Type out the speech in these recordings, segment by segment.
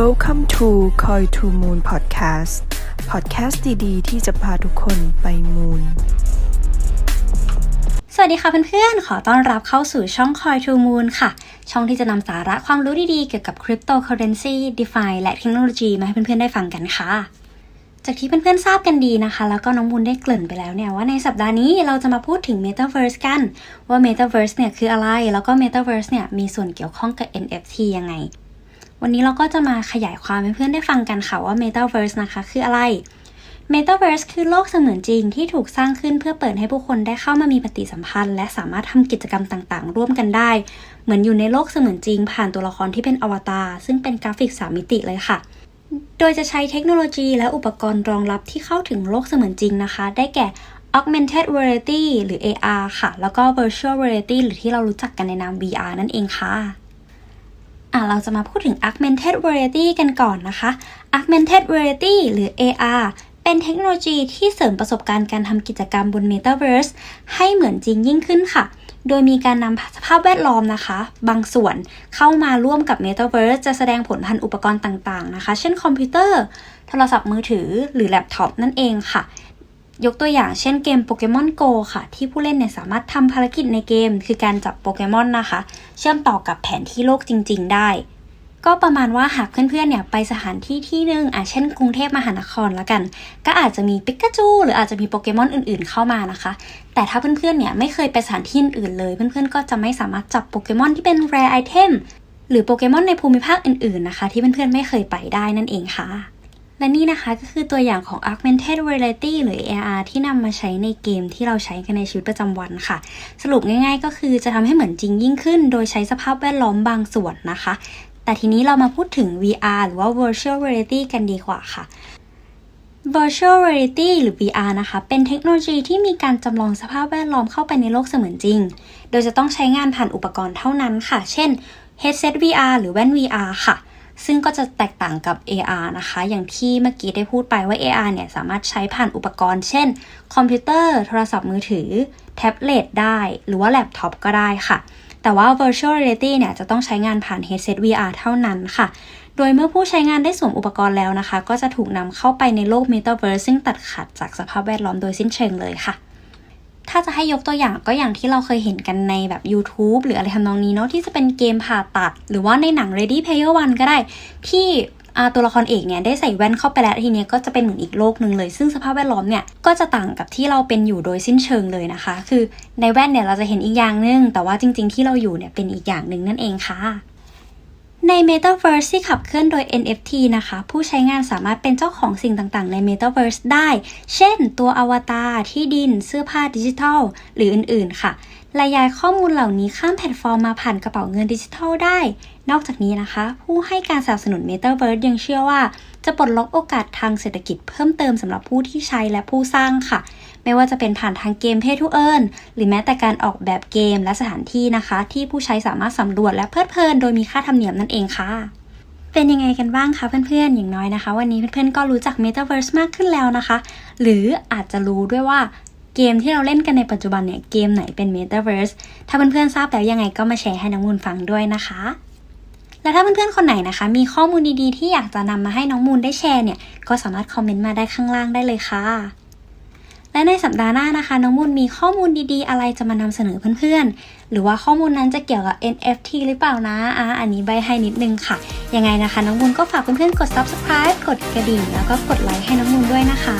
Welcome to Koi to Moon Podcast Podcast ดีๆ ที่จะพาทุกคนไปมูนสวัสดีค่ะเพื่อนๆ ขอต้อนรับเข้าสู่ช่อง Coin to Moon ค่ะ ช่องที่จะนำสาระความรู้ดีๆ เกี่ยวกับ Cryptocurrency, DeFi และเทคโนโลยีมาให้เพื่อนๆ ได้ฟังกันค่ะ จากที่เพื่อนๆ ทราบกันดีนะคะ แล้วก็น้องมูลได้เกริ่นไปแล้วเนี่ยว่าในสัปดาห์นี้เราจะมาพูดถึง Metaverse กัน ว่า Metaverse เนี่ยคืออะไร แล้วก็ Metaverse เนี่ยมีส่วนเกี่ยวข้องกับ NFT ยังไง วันนี้เราก็จะมาขยายความให้เพื่อนได้ฟังกันค่ะว่า Metaverse นะคะ คืออะไร Metaverse คือโลกเสมือนจริงที่ถูกสร้างขึ้นเพื่อเปิดให้ผู้คนได้เข้ามามีปฏิสัมพันธ์ และสามารถทำกิจกรรมต่างๆ ร่วมกันได้ เหมือนอยู่ในโลกเสมือนจริง ผ่านตัวละครที่เป็นอวตารซึ่งเป็นกราฟิก 3 มิติเลยค่ะ โดยจะใช้เทคโนโลยีและอุปกรณ์รองรับที่เข้าถึงโลกเสมือนจริงนะคะ ได้แก่ augmented reality หรือ AR ค่ะ แล้วก็ virtual reality หรือที่เรารู้จักกันในนาม VR นั่นเองค่ะ อะเราจะมาพูดถึง augmented reality กันก่อนนะคะ augmented reality หรือ AR เป็นเทคโนโลยีที่เสริมประสบการณ์การทำกิจกรรมบน Metaverse ให้เหมือนจริงยิ่งขึ้นค่ะ โดยมีการนำสภาพแวดล้อมนะคะ บางส่วนเข้ามาร่วมกับ Metaverse จะแสดงผลพันอุปกรณ์ต่างๆนะคะ เช่นคอมพิวเตอร์ โทรศัพท์มือถือ หรือแล็ปท็อปนั่นเองค่ะ ยกตัวอย่างเช่นเกม Pokemon Go ค่ะ ที่ผู้เล่นเนี่ยสามารถทำภารกิจในเกม คือการจับโปเกมอนนะคะ เชื่อมต่อกับแผนที่โลกจริง ๆ ได้ ก็ประมาณว่าหากเพื่อนๆเนี่ยไปสถานที่ที่หนึ่งอะเช่นกรุงเทพมหานครละกัน ก็อาจจะมีปิกาจูหรืออาจจะมีโปเกมอนอื่นๆเข้ามานะคะ แต่ถ้าเพื่อนๆเนี่ยไม่เคยไปสถานที่อื่นเลย เพื่อนๆก็จะไม่สามารถจับโปเกมอนที่เป็น rare item หรือโปเกมอนในภูมิภาคอื่นๆนะคะ ที่เพื่อนๆไม่เคยไปได้นั่นเองค่ะ และนี่นะคะก็คือตัวอย่างของ augmented reality หรือ AR ที่นำมาใช้ในเกมที่เราใช้กันในชีวิตประจำวันค่ะ สรุปง่าย ๆ ก็คือจะทำให้เหมือนจริงยิ่งขึ้น โดยใช้สภาพแวดล้อมบางส่วนนะคะ แต่ทีนี้เรามาพูดถึง VR หรือว่า virtual reality กันดีกว่าค่ะ virtual reality หรือ VR นะคะ เป็นเทคโนโลยีที่มีการจำลองสภาพแวดล้อมเข้าไปในโลกเสมือนจริง โดยจะต้องใช้งานผ่านอุปกรณ์เท่านั้นค่ะ เช่น headset VR หรือแว่น VR ค่ะ ซึ่งก็จะแตกต่างกับ AR นะคะ อย่างที่เมื่อกี้ได้พูดไปว่า AR เนี่ยสามารถใช้ผ่านอุปกรณ์ เช่น คอมพิวเตอร์ โทรศัพท์มือถือ แท็บเล็ตได้ หรือว่าแล็ปท็อปก็ได้ค่ะ แต่ว่า virtual reality เนี่ยจะต้องใช้งานผ่าน headset VR เท่านั้นค่ะโดยเมื่อผู้ใช้งานได้สวมอุปกรณ์แล้วนะคะ ก็จะถูกนำเข้าไปในโลก Metaverse ซึ่งตัดขาดจากสภาพแวดล้อมโดยสิ้นเชิงเลยค่ะ ถ้าจะให้ยกตัวอย่างก็อย่างที่เราเคยเห็นกันในแบบ YouTube หรืออะไรทำนองนี้เนาะที่จะเป็นเกมผ่าตัด หรือว่าในหนัง Ready Player One ก็ได้ ที่ตัวละครเอกเนี่ยได้ใส่แว่นเข้าไปแล้วทีเนี้ยก็จะเป็นเหมือนอีกโลกหนึ่งเลย ซึ่งสภาพแวดล้อมเนี่ยก็จะต่างกับที่เราเป็นอยู่โดยสิ้นเชิงเลยนะคะ คือในแว่นเนี่ยเราจะเห็นอีกอย่างหนึ่งแต่ว่าจริง ๆ ที่เราอยู่เนี่ยเป็นอีกอย่างหนึ่งนั่นเองค่ะ ใน Metaverse ที่ขับเคลื่อนโดย NFT นะคะ ผู้ใช้งานสามารถเป็นเจ้าของสิ่งต่างๆ ใน Metaverse ได้ เช่น ตัวอวตาร ที่ดิน เสื้อผ้าดิจิทัล หรืออื่นๆ ค่ะและย้ายข้อมูลเหล่านี้ข้ามแพลตฟอร์มมาผ่านกระเป๋าเงินดิจิทัลได้ นอกจากนี้นะคะ ผู้ให้การสนับสนุน Metaverse ยังเชื่อว่า จะปลดล็อกโอกาสทางเศรษฐกิจเพิ่มเติมสำหรับผู้ที่ใช้และผู้สร้างค่ะ ไม่ว่าจะเป็นผ่านทางเกม Pay to Earn หรือแม้แต่การออกแบบเกมและสถานที่นะคะ ที่ผู้ใช้สามารถสำรวจและเพลิดเพลินโดยมีค่าธรรมเนียมนั่นเองค่ะเป็นยังไงกันบ้างคะเพื่อนๆ อย่างน้อยนะคะ วันนี้เพื่อนๆ ก็รู้จัก Metaverse มากขึ้นแล้วนะคะ หรืออาจจะรู้ด้วยว่าเกมที่เราเล่นกันในปัจจุบันเนี่ย เกมไหนเป็น Metaverse ถ้าเพื่อนๆ ทราบแล้วยังไงก็มาแชร์ให้น้องมูลฟังด้วยนะคะ และถ้าเพื่อนๆ คนไหนนะคะ มีข้อมูลดีๆ ที่อยากจะนำมาให้น้องมูลได้แชร์เนี่ย ก็สามารถคอมเมนต์มาได้ข้างล่างได้เลยค่ะ และในสัปดาห์หน้านะคะ น้องมูลมีข้อมูลดีๆ อะไรจะมานำเสนอเพื่อนๆ หรือว่าข้อมูลนั้นจะเกี่ยวกับ NFT หรือเปล่านะอะอันนี้ใบให้นิดนึงค่ะ ยังไงนะคะ น้องมูลก็ฝากเพื่อนๆ กด subscribe กดกระดิ่ง แล้วก็กดไลค์ให้น้องมูลด้วยนะคะ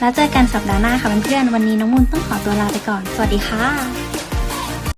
แล้วเจอกันสัปดาห์หน้าค่ะเพื่อนๆ วันนี้น้องมูลต้องขอตัวลาไปก่อน สวัสดีค่ะ